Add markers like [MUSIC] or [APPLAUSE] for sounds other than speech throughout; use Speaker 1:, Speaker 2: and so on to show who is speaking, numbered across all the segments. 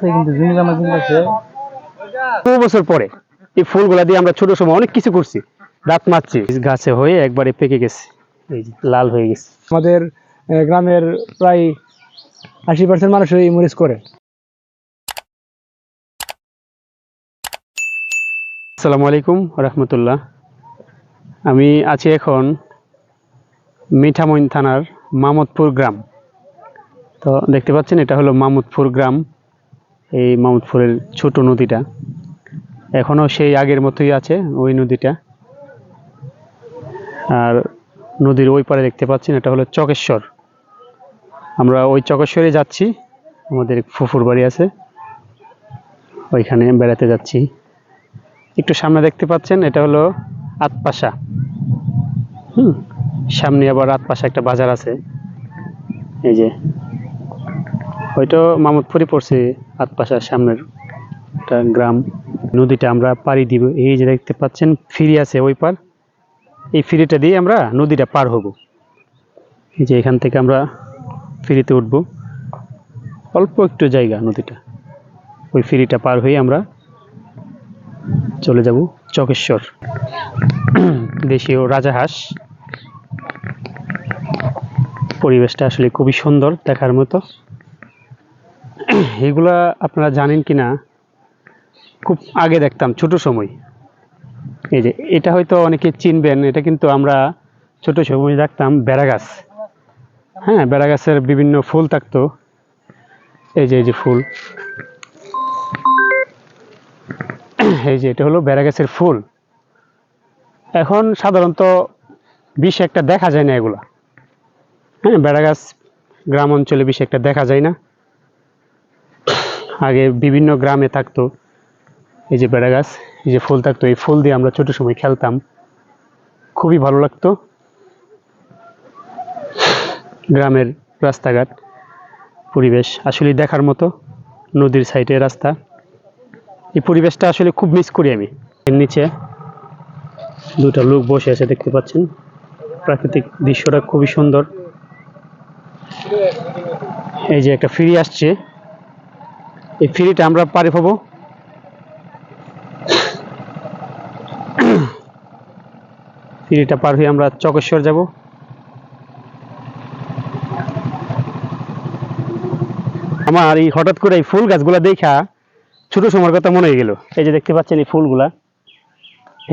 Speaker 1: কিন্তু
Speaker 2: বহু বছর পরে এই ফুলগুলা দিয়ে আমরা ছোট সময় অনেক কিছু করছি। দাঁত মারছি। গাছে হয়ে একবারে পেকে গেছে। এই যে লাল হয়ে গেছে।
Speaker 1: আমাদের গ্রামের প্রায় আশি পার্সেন্ট মানুষ এই মরিচ করে।
Speaker 2: আসসালামু আলাইকুম রহমতুল্লাহ। আমি আছি এখন মিঠামইন থানার মামুদপুর গ্রাম। তো দেখতে পাচ্ছেন এটা হলো মামুদপুর গ্রাম। এই মামুদপুরের ছোট নদীটা। এখনও সেই আগের মতোই আছে ওই নদীটা। আর নদীর ওই পারে দেখতে পাচ্ছেন, এটা হলো চকেশ্বর। আমরা ওই চকেশ্বরে যাচ্ছি, আমাদের ফুফুর বাড়ি আছে। ওইখানে বেড়াতে যাচ্ছি। একটু সামনে দেখতে পাচ্ছেন, এটা হলো আতপাশা। হুম, সামনে আবার আতপাশা একটা বাজার আছে। এই যে হয়তো মামুদপুরি পড়ছে। আতপাশার সামনের একটা গ্রাম। নদীটা আমরা পাড়ি দিব। এই যে দেখতে পাচ্ছেন, ফিরি আছে ওই পার। এই ফিরিটা দিয়ে আমরা নদীটা পার হব। এই যে এখান থেকে আমরা ফিরিতে উঠব। অল্প একটু জায়গা নদীটা। ওই ফিরিটা পার হয়ে আমরা চলে যাব চকেশ্বর। দেশীয় রাজাহাঁস। পরিবেশটা আসলে খুবই সুন্দর দেখার মতো। [CLEARS THROAT] এগুলা আপনারা জানেন কি না খুব আগে দেখতাম, ছোট সময়। এই যে, এটা হয়তো অনেকে চিনবেন, এটা কিন্তু আমরা ছোট সময় দেখতাম, বেড়া গাছ। হ্যাঁ বেড়া গাছের বিভিন্ন ফুল থাকতো। এই যে এই যে ফুল। [CLEARS THROAT] এই যে, এটা হলো বেড়া গাছের ফুল। এখন সাধারণত বিষ একটা দেখা যায় না এগুলা। হ্যাঁ বেড়া গাছ গ্রাম অঞ্চলে বেশি একটা দেখা যায় না। আগে বিভিন্ন গ্রামে থাকতো। এই যে বেড়া গাছ, এই যে ফুল থাকতো, এই ফুল দিয়ে আমরা ছোট সময় খেলতাম। খুবই ভালো লাগতো। গ্রামের রাস্তাঘাট, পরিবেশ আসলে দেখার মতো, নদীর সাইডে রাস্তা। এই পরিবেশটা আসলে খুব মিস করি আমি। এর নিচে দুটো লোক বসে আছে দেখতে পাচ্ছেন। প্রাকৃতিক দৃশ্যটা খুবই সুন্দর। এই যে একটা ফিরি আসছে। এই ফিরিটা আমরা পারে পাবো ফিরিটা পার হয়ে আমরা চকেশ্বর যাব। আমার এই হঠাৎ করে এই ফুল গাছগুলা দেখা ছোট সময়ের কথা মনে হয়ে গেল। এই যে দেখতে পাচ্ছেন এই ফুলগুলা।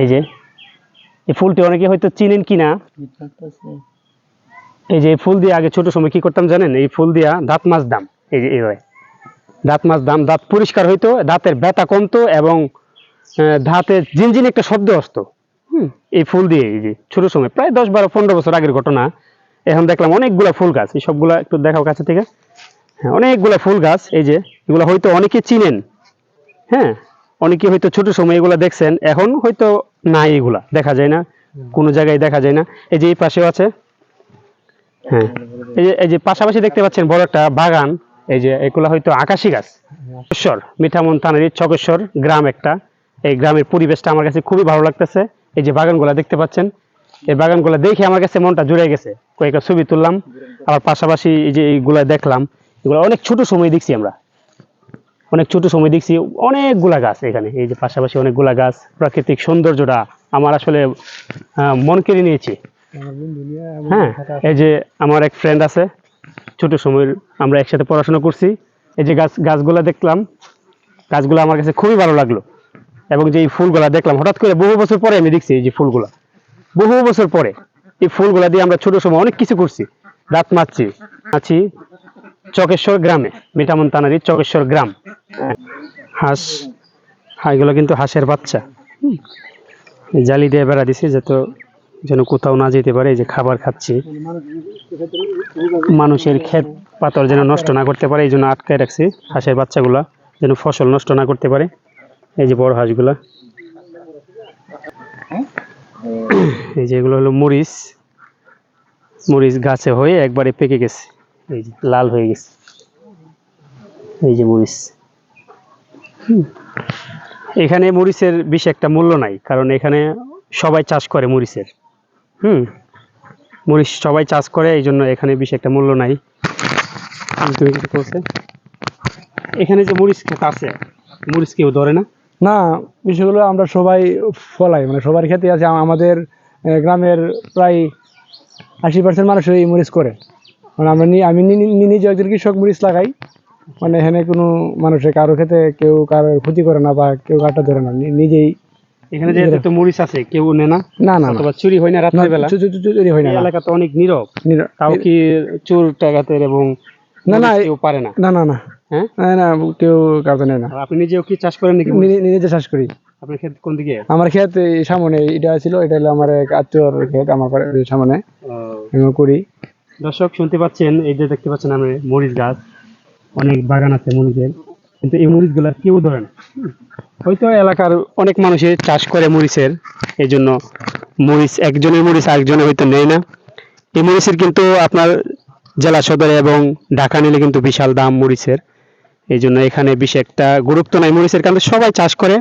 Speaker 2: এই যে, এই ফুলটি অনেকে হয়তো চিনেন কিনা। এই যে ফুল দিয়ে আগে ছোট সময় কি করতাম জানেন? এই ফুল দিয়া দাঁত মাছ দাম এই যে এইভাবে। দাঁত মাছ দাম, দাঁত পরিষ্কার হইতো, দাঁতের ব্যথা কমতো এবং দাঁতের জিনজিন একটা শব্দ আসতো। এই ফুল দিয়ে, এই যে ছোট সময়, প্রায় দশ বারো পনেরো বছর আগের ঘটনা। এখন দেখলাম অনেকগুলা ফুল গাছ, এই সবগুলা একটু দেখাও কাছে থেকে। হ্যাঁ অনেকগুলা ফুল গাছ, এই যে, এগুলো হয়তো অনেকে চিনেন। হ্যাঁ অনেকে হয়তো ছোট সময় এগুলা দেখছেন, এখন হয়তো নাই এগুলা, দেখা যায় না, কোনো জায়গায় দেখা যায় না। এই যে এই পাশেও আছে। হ্যাঁ এই যে এই যে পাশাপাশি দেখতে পাচ্ছেন বড় একটা বাগান। এই যে এগুলা হয়তো আকাশি গাছ। চকেশ্বর মিঠামন থানারি চকেশ্বর গ্রাম একটা। এই গ্রামের পরিবেশটা আমার কাছে খুবই ভালো লাগতেছে। এই যে বাগানগুলা দেখতে পাচ্ছেন এই বাগানগুলা দেখে আমার কাছে মনটা জুড়ে গেছে। কয়েকটা ছবি তুললাম আবার পাশাপাশি এই যে এইগুলা দেখলাম এগুলো অনেক ছোট সময় দেখছি আমরা। অনেক ছোট সময় দেখছি অনেকগুলা গাছ এখানে। এই যে পাশাপাশি অনেকগুলা গাছ প্রাকৃতিক সৌন্দর্যটা আমার আসলে মন কেড়ে নিয়েছে। হ্যাঁ এই যে আমার এক ফ্রেন্ড আছে ছোট সময়ের আমরা একসাথে পড়াশোনা করছি। এই যে গাছ, গাছগুলা দেখলাম, গাছগুলো আমার কাছে খুবই ভালো লাগল। এবং যে এই ফুলগুলা দেখলাম, হঠাৎ করে বহু বছর পরে আমি দেখছি এই যে ফুলগুলা। বহু বছর পরে এই ফুলগুলা দিয়ে আমরা ছোট সময় অনেক কিছু করছি। দাঁত মারছি আছি চকেশ্বর গ্রামে, মিঠামন থানারি চকেশ্বর গ্রাম। হাঁস এগুলো কিন্তু হাঁসের বাচ্চা। জালি দিয়ে বেড়া দিছি, যাতে যেন কোথাও না যেতে পারে যে খাবার খাচ্ছি। মানুষের ক্ষেত পাথর যেন নষ্ট না করতে পারে, এই জন্য আটকায় রাখছি হাঁসের বাচ্চাগুলা, যেন ফসল নষ্ট না করতে পারে, এই যে বড় হাঁসগুলা। এই যে এগুলো হলো মরিচ। মরিচ গাছে হয়ে একবারে পেকে গেছে, এই যে লাল হয়ে গেছে। এই যে মরিচ। এখানে মরিচের বেশ একটা মূল্য নাই, কারণ এখানে সবাই চাষ করে মরিচের। হুম। মরিচ সবাই চাষ করে এই জন্য এখানে বেশি একটা মূল্য নাই। এখানে যে মরিচ ক্ষেত আছে, মরিচ কেউ ধরে না?
Speaker 1: না, বিষয়গুলো আমরা সবাই ফলাই মানে সবার ক্ষেত্রে আছে। আমাদের গ্রামের প্রায় আশি পার্সেন্ট মানুষই মরিচ করে। মানে আমরা আমি নিজে একজন কৃষক মরিচ লাগাই। মানে এখানে কোনো মানুষের কারও ক্ষেত্রে কেউ কারোর ক্ষতি করে না বা কেউ কাটা ধরে না নিজেই
Speaker 2: এখানে যে এত মরিচ আছে কেউ নেয় না?
Speaker 1: না না না।
Speaker 2: অথবা চুরি হয় না রাত্রে বেলা?
Speaker 1: চুরি হয় না
Speaker 2: এলাকা তো অনেক নীরব। তাও কি চোর টাকাতের এবং
Speaker 1: না, না,
Speaker 2: কেউ পারে না?
Speaker 1: না না না।
Speaker 2: হ্যাঁ?
Speaker 1: না, কেউ কাউকে নেয় না।
Speaker 2: আপনি নিজেও কি চাষ করেন নাকি
Speaker 1: নিজে চাষ করি।
Speaker 2: আপনার ক্ষেত কোন দিকে?
Speaker 1: আমার ক্ষেত এই সামনে এটা ছিল এটা হলো আমার এক আত্মীয়র ক্ষেত আমার সামনে। আমি করি।
Speaker 2: দর্শক শুনতে পাচ্ছেন এই যে দেখতে পাচ্ছেন আমি মরিচ গাছ। অনেক বাগান আছে মরিচের। কিন্তু এই মরিচগুলো কেউ ধরে না। হয়তো এলাকার অনেক মানুষই চাষ করে মরিচের এই জন্য মরিচ, একজনের মরিচ আরেকজনে হয়তো নেয় না। এই মরিচের কিন্তু আপনার জেলা সদরে এবং ঢাকা নিলে কিন্তু বিশাল দাম মরিচের। এই জন্য এখানে বেশি একটা গুরুত্ব নাই মরিচের কারণ সবাই চাষ করে।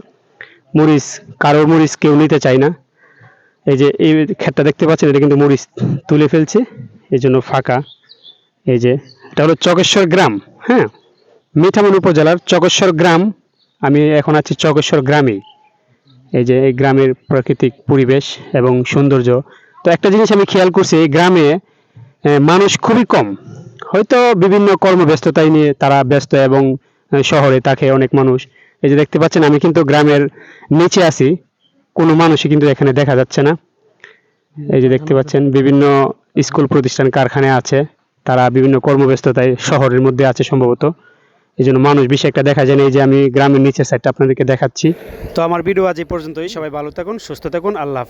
Speaker 2: মরিচ, কারোর মরিচ কেউ নিতে চায় না। এই যে এই ক্ষেতটা দেখতে পাচ্ছেন, এটা কিন্তু মরিচ তুলে ফেলছে এই জন্য ফাঁকা। এই যে, এটা হলো চকেশ্বর গ্রাম হ্যাঁ? মিঠামন উপজেলার চকেশ্বর গ্রাম। আমি এখন আছি চকেশ্বর গ্রামে। এই যে এই গ্রামের প্রাকৃতিক পরিবেশ এবং সৌন্দর্য। তো একটা জিনিস আমি খেয়াল করছি, এই গ্রামে মানুষ খুবই কম। হয়তো বিভিন্ন কর্মব্যস্ততায় নিয়ে তারা ব্যস্ত এবং শহরে থাকে অনেক মানুষ। এই যে দেখতে পাচ্ছেন, আমি কিন্তু গ্রামের নিচে আছি। কোনো মানুষই কিন্তু এখানে দেখা যাচ্ছে না। এই যে দেখতে পাচ্ছেন, বিভিন্ন স্কুল প্রতিষ্ঠান কারখানা আছে। তারা বিভিন্ন কর্মব্যস্ততায় শহরের মধ্যে আছে সম্ভবত। এই জন্য মানুষ বেশি একটা দেখা যায় না। এই যে আমি গ্রামের নিচের সাইডটা আপনাদেরকে দেখাচ্ছি। তো আমার ভিডিও আজ এই পর্যন্তই। সবাই ভালো থাকুন, সুস্থ থাকুন। আল্লাহ।